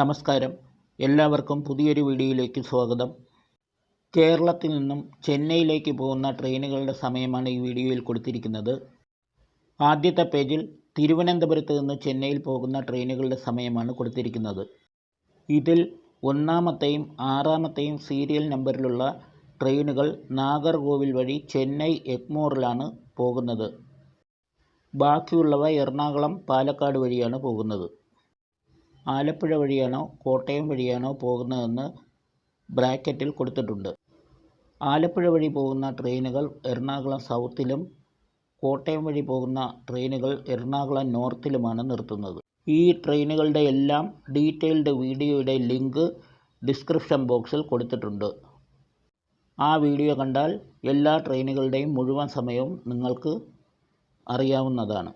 നമസ്കാരം. എല്ലാവർക്കും പുതിയൊരു വീഡിയോയിലേക്ക് സ്വാഗതം. കേരളത്തിൽ നിന്നും ചെന്നൈയിലേക്ക് പോകുന്ന ട്രെയിനുകളുടെ സമയമാണ് ഈ വീഡിയോയിൽ കൊടുത്തിരിക്കുന്നത്. ആദ്യത്തെ പേജിൽ തിരുവനന്തപുരത്ത് നിന്ന് ചെന്നൈയിൽ പോകുന്ന ട്രെയിനുകളുടെ സമയമാണ് കൊടുത്തിരിക്കുന്നത്. ഇതിൽ ഒന്നാമത്തെയും ആറാമത്തെയും സീരിയൽ നമ്പറിലുള്ള ട്രെയിനുകൾ നാഗർകോവിൽ വഴി ചെന്നൈ എഗ്മോറിലാണ് പോകുന്നത്. ബാക്കിയുള്ളവ എറണാകുളം പാലക്കാട് വഴിയാണ് പോകുന്നത്. ആലപ്പുഴ വഴിയാണോ കോട്ടയം വഴിയാണോ പോകുന്നതെന്ന് ബ്രാക്കറ്റിൽ കൊടുത്തിട്ടുണ്ട്. ആലപ്പുഴ വഴി പോകുന്ന ട്രെയിനുകൾ എറണാകുളം സൗത്തിലും കോട്ടയം വഴി പോകുന്ന ട്രെയിനുകൾ എറണാകുളം നോർത്തിലുമാണ് നിർത്തുന്നത്. ഈ ട്രെയിനുകളുടെ എല്ലാം ഡീറ്റെയിൽഡ് വീഡിയോയുടെ ലിങ്ക് ഡിസ്ക്രിപ്ഷൻ ബോക്സിൽ കൊടുത്തിട്ടുണ്ട്. ആ വീഡിയോ കണ്ടാൽ എല്ലാ ട്രെയിനുകളുടെയും മുഴുവൻ സമയവും നിങ്ങൾക്ക് അറിയാവുന്നതാണ്.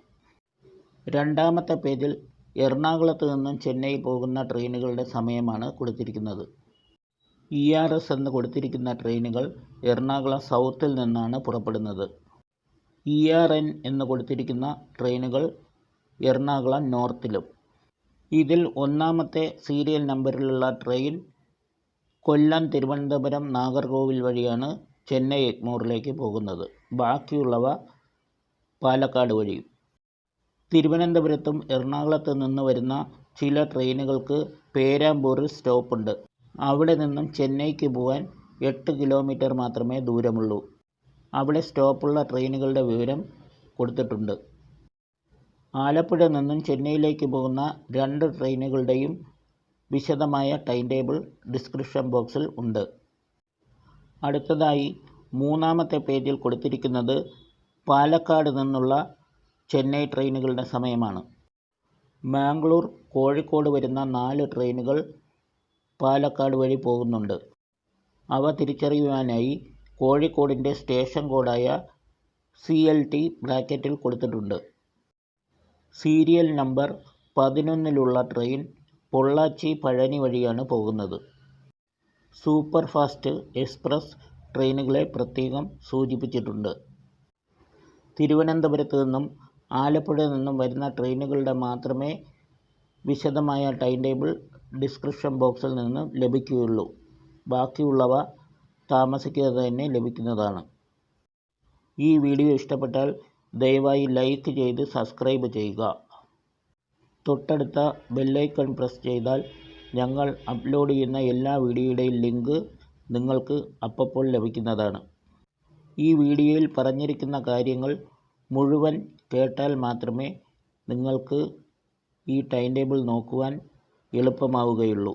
രണ്ടാമത്തെ പേജിൽ എറണാകുളത്ത് നിന്നും ചെന്നൈ പോകുന്ന ട്രെയിനുകളുടെ സമയമാണ് കൊടുത്തിരിക്കുന്നത്. ഇ ആർ എസ് എന്ന് കൊടുത്തിരിക്കുന്ന ട്രെയിനുകൾ എറണാകുളം സൗത്തിൽ നിന്നാണ് പുറപ്പെടുന്നത്. ഇ ആർ എൻ എന്ന് കൊടുത്തിരിക്കുന്ന ട്രെയിനുകൾ എറണാകുളം നോർത്തിലും. ഇതിൽ ഒന്നാമത്തെ സീരിയൽ നമ്പറിലുള്ള ട്രെയിൻ കൊല്ലം തിരുവനന്തപുരം നാഗർകോവിൽ വഴിയാണ് ചെന്നൈ എഗ്മോറിലേക്ക് പോകുന്നത്. ബാക്കിയുള്ളവ പാലക്കാട് വഴിയും. തിരുവനന്തപുരത്തും എറണാകുളത്തു നിന്ന് വരുന്ന ചില ട്രെയിനുകൾക്ക് പേരാമ്പൂരിൽ സ്റ്റോപ്പുണ്ട്. അവിടെ നിന്നും ചെന്നൈക്ക് പോകാൻ എട്ട് കിലോമീറ്റർ മാത്രമേ ദൂരമുള്ളൂ. അവിടെ സ്റ്റോപ്പുള്ള ട്രെയിനുകളുടെ വിവരം കൊടുത്തിട്ടുണ്ട്. ആലപ്പുഴ നിന്നും ചെന്നൈയിലേക്ക് പോകുന്ന രണ്ട് ട്രെയിനുകളുടെയും വിശദമായ ടൈം ടേബിൾ ഡിസ്ക്രിപ്ഷൻ ബോക്സിൽ ഉണ്ട്. അടുത്തതായി മൂന്നാമത്തെ പേജിൽ കൊടുത്തിരിക്കുന്നത് പാലക്കാട് നിന്നുള്ള ചെന്നൈ ട്രെയിനുകളുടെ സമയമാണ്. മാംഗ്ലൂർ കോഴിക്കോട് വരുന്ന നാല് ട്രെയിനുകൾ പാലക്കാട് വഴി പോകുന്നുണ്ട്. അവ തിരിച്ചറിയുവാനായി കോഴിക്കോടിന്റെ സ്റ്റേഷൻ കോഡായ സി എൽ ടി ബ്രാക്കറ്റിൽ കൊടുത്തിട്ടുണ്ട്. സീരിയൽ നമ്പർ പതിനൊന്നിലുള്ള ട്രെയിൻ പൊള്ളാച്ചി പഴനി വഴിയാണ് പോകുന്നത്. സൂപ്പർ ഫാസ്റ്റ് എക്സ്പ്രസ് ട്രെയിനുകളെ പ്രത്യേകം സൂചിപ്പിച്ചിട്ടുണ്ട്. തിരുവനന്തപുരത്ത് നിന്നും ആലപ്പുഴ നിന്നും വരുന്ന ട്രെയിനുകളുടെ മാത്രമേ വിശദമായ ടൈം ടേബിൾ ഡിസ്ക്രിപ്ഷൻ ബോക്സിൽ നിന്ന് ലഭിക്കുകയുള്ളൂ. ബാക്കിയുള്ളവ താമസിക്കാതെ തന്നെ ലഭിക്കുന്നതാണ്. ഈ വീഡിയോ ഇഷ്ടപ്പെട്ടാൽ ദയവായി ലൈക്ക് ചെയ്ത് സബ്സ്ക്രൈബ് ചെയ്യുക. തൊട്ടടുത്ത ബെല്ലൈക്കൺ പ്രസ് ചെയ്താൽ ഞങ്ങൾ അപ്ലോഡ് ചെയ്യുന്ന എല്ലാ വീഡിയോയുടെയും ലിങ്ക് നിങ്ങൾക്ക് അപ്പോൾ ലഭിക്കുന്നതാണ്. ഈ വീഡിയോയിൽ പറഞ്ഞിരിക്കുന്ന കാര്യങ്ങൾ മുഴുവൻ കേട്ടാൽ മാത്രമേ നിങ്ങൾക്ക് ഈ ടൈം ടേബിൾ നോക്കുവാൻ എളുപ്പമാവുകയുള്ളൂ.